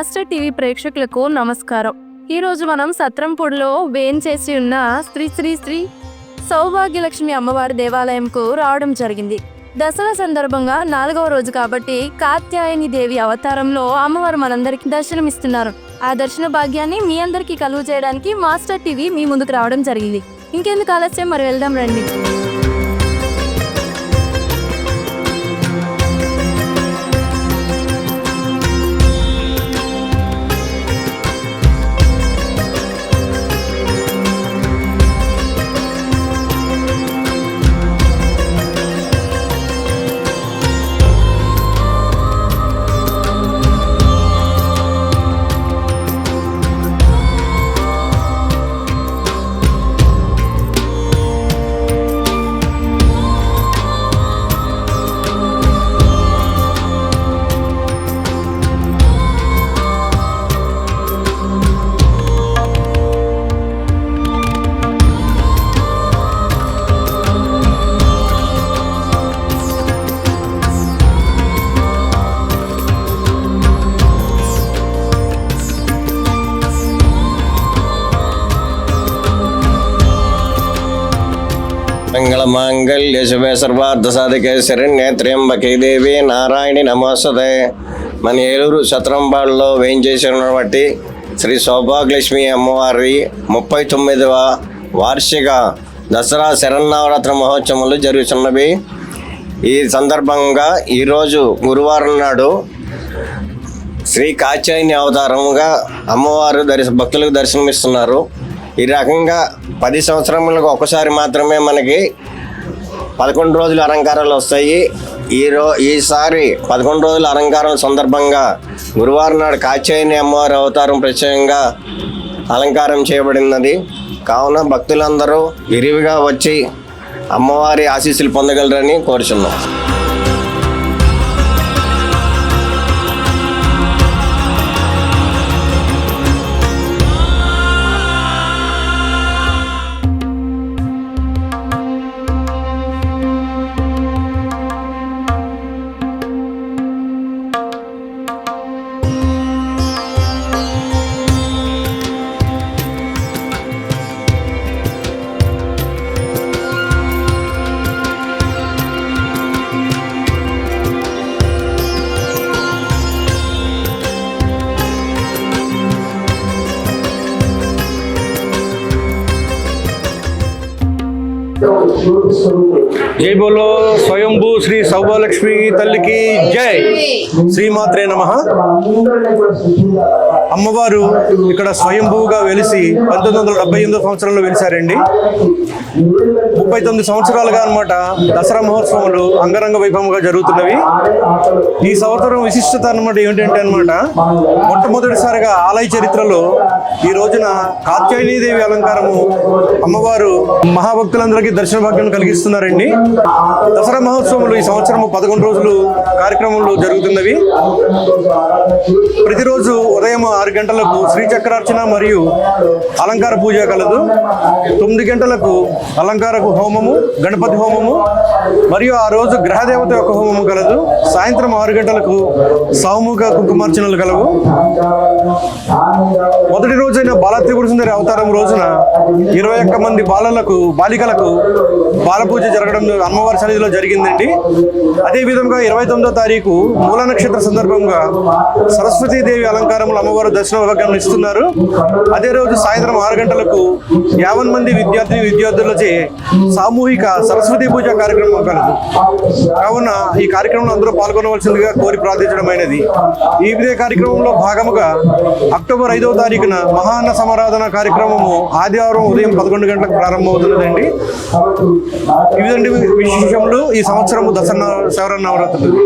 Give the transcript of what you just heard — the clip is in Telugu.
మాస్టర్ టీవీ ప్రేక్షకులకు నమస్కారం. ఈరోజు మనం సత్రంపూడిలో వేంచేసి ఉన్న శ్రీ శ్రీ శ్రీ సౌభాగ్యలక్ష్మి అమ్మవారి దేవాలయంకు రావడం జరిగింది. దసరా సందర్భంగా నాలుగవ రోజు కాబట్టి కాత్యాయని దేవి అవతారంలో అమ్మవారు మనందరికి దర్శనమిస్తున్నారు. ఆ దర్శన భాగ్యాన్ని మీ అందరికీ కలుగు చేయడానికి మాస్టర్ టీవీ మీ ముందుకు రావడం జరిగింది. ఇంకెందుకు ఆలస్యం? మరి వెళ్దాం రండి. మంగళమాంగళ్య శుభే సర్వార్థ సాధికే శరణ్యేత్ర్యంబకే దేవి నారాయణి నమోస్తతే మన ఏలూరు సత్రంబాడులో వేయించేసినటువంటి శ్రీ సౌభాగ్యలక్ష్మి అమ్మవారి ముప్పై తొమ్మిదవ వార్షిక దసరా శరన్నవరాత్రి మహోత్సవాలు జరుగుతున్నవి. ఈ సందర్భంగా ఈరోజు గురువారం నాడు శ్రీ కాచాయిని అవతారముగా అమ్మవారు దర్శ భక్తులకు దర్శనమిస్తున్నారు. ఈ రకంగా పది సంవత్సరములకు ఒకసారి మాత్రమే మనకి పదకొండు రోజులు అలంకారాలు వస్తాయి. ఈ రో ఈసారి పదకొండు రోజుల అలంకారం సందర్భంగా గురువారం నాడు కాచేయని అమ్మవారి అవతారం ప్రత్యేకంగా అలంకారం చేయబడినది. కావున భక్తులందరూ విరివిగా వచ్చి అమ్మవారి ఆశీస్సులు పొందగలరని కోరుచున్నాం. జై బోలో స్వయంభూ శ్రీ సౌభలక్ష్మి తల్లికి జై. శ్రీమాత్రే నమ. అమ్మవారు ఇక్కడ స్వయంభూగా వెలిసి పంతొమ్మిది వందల డెబ్బై ఎనిమిదో సంవత్సరంలో వెలిసారండి. ముప్పై తొమ్మిది సంవత్సరాలుగా అనమాట దసరా మహోత్సవాలు అంగరంగ వైభవంగా జరుగుతున్నవి. ఈ సంవత్సరం విశిష్టత అనమాట ఏమిటంటే అన్నమాట మొట్టమొదటిసారిగా ఆలయ చరిత్రలో ఈ రోజున కాత్యాయనీదేవి అలంకారము అమ్మవారు మహాభక్తులందరికీ దర్శన భాగ్యం కలిగిస్తున్నారండి. దసరా మహోత్సవంలో ఈ సంవత్సరం పదకొండు రోజులు కార్యక్రమంలో జరుగుతున్నవి. ప్రతిరోజు ఉదయం ఆరు గంటలకు శ్రీచక్రార్చన మరియు అలంకార పూజ కలదు. తొమ్మిది గంటలకు అలంకార హోమము గణపతి హోమము మరియు ఆ రోజు గ్రహదేవత యొక్క హోమము కలదు. సాయంత్రం ఆరు గంటలకు సామూహిక కుంకుమార్చనలు కలవు. మొదటి రోజైన బాల త్రిపుర సుందరి అవతారం రోజున ఇరవై ఒక్క మంది బాలలకు బాలికలకు బాల పూజ జరగడం అమ్మవారి సన్నిధిలో జరిగిందండి. అదేవిధంగా ఇరవై తొమ్మిదో తారీఖు మూల నక్షత్ర సందర్భంగా సరస్వతీదేవి అలంకారంలో అమ్మవారు దర్శన అవగాహన ఇస్తున్నారు. అదే రోజు సాయంత్రం ఆరు గంటలకు యావన్ మంది విద్యార్థి విద్యార్థులచే సామూహిక సరస్వతి పూజ కార్యక్రమం కలదు. కావున ఈ కార్యక్రమంలో అందరూ పాల్గొనవలసిందిగా కోరి ప్రార్థించడమైనది. ఈ ఇదే కార్యక్రమంలో భాగముగా అక్టోబర్ ఐదవ తారీఖున మహాన్న సమారాధన కార్యక్రమము ఆదివారం ఉదయం పదకొండు గంటలకు ప్రారంభమవుతున్నదండి. ఇవిదండి విశేషములు ఈ సంవత్సరము దసరా శవర నవరాత్రులు.